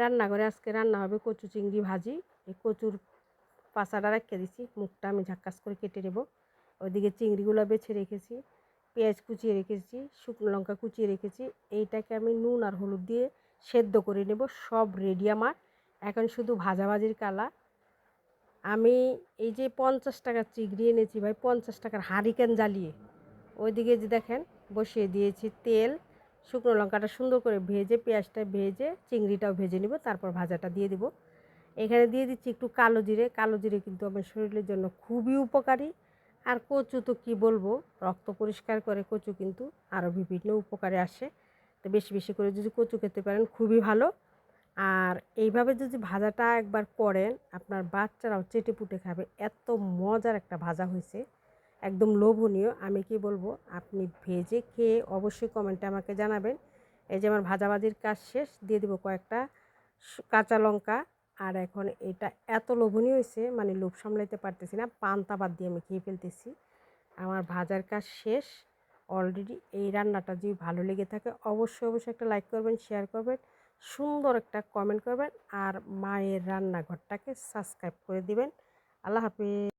রান্নাঘরে আজকে রান্না হবে কচু চিংড়ি ভাজি। এই কচুর পাচাটা রেখে দিছি, মুখটা আমি ঝাক্কাস করে কেটে নেব। ওইদিকে চিংড়িগুলো বেছে রেখেছি, পেঁয়াজ কুচিয়ে রেখেছি, শুকনো লঙ্কা কুচিয়ে রেখেছি। এইটাকে আমি নুন আর হলুদ দিয়ে সেদ্ধ করে নেব, সব রেডি আমার। এখন শুধু ভাজাভাজির কালা। আমি এই যে পঞ্চাশ টাকার চিংড়ি এনেছি ভাই, পঞ্চাশ টাকার হারিকেন জ্বালিয়ে। ওইদিকে যে দেখেন, বসিয়ে দিয়েছি তেল শুকনো লঙ্কাটা সুন্দর করে ভেজে, পেঁয়াজটা ভেজে, চিংড়িটাও ভেজে নিব, তারপর ভাজাটা দিয়ে দিব। এখানে দিয়ে দিচ্ছি একটু কালো জিরে। কালো জিরে কিন্তু আমার শরীরের জন্য খুবই উপকারী। আর কচু তো কী বলব, রক্ত পরিষ্কার করে কচু কিন্তু আরও বিভিন্ন উপকারে আসে। তো বেশি বেশি করে যদি কচু খেতে পারেন, খুবই ভালো। আর এইভাবে যদি ভাজাটা একবার করেন, আপনার বাচ্চারাও চেটে পুটে খাবে। এত মজার একটা ভাজা হয়েছে। একদম লোভনীয়। আমি কি বলব? আপনি ভেজে খেয়ে অবশ্যই কমেন্টে আমাকে জানাবেন। এই যে আমার ভাজাভাজির কাজ শেষ, দিয়ে দেবো কয়েকটা কাঁচা লঙ্কা। আর এখন এটা এত লোভনীয় হয়েছে মানে লোভ সামলাইতে পারতেছি না, পান্তা বাদ দিয়ে আমি খেয়ে ফেলতেছি। আমার ভাজার কাজ শেষ। অলরেডি এই রান্নাটা যদি ভালো লেগে থাকে, অবশ্যই অবশ্যই একটা লাইক করবেন শেয়ার করবেন, সুন্দর একটা কমেন্ট করবেন, আর মায়ের রান্নাঘরটাকে সাবস্ক্রাইব করে দিবেন। আল্লাহ হাফিজ।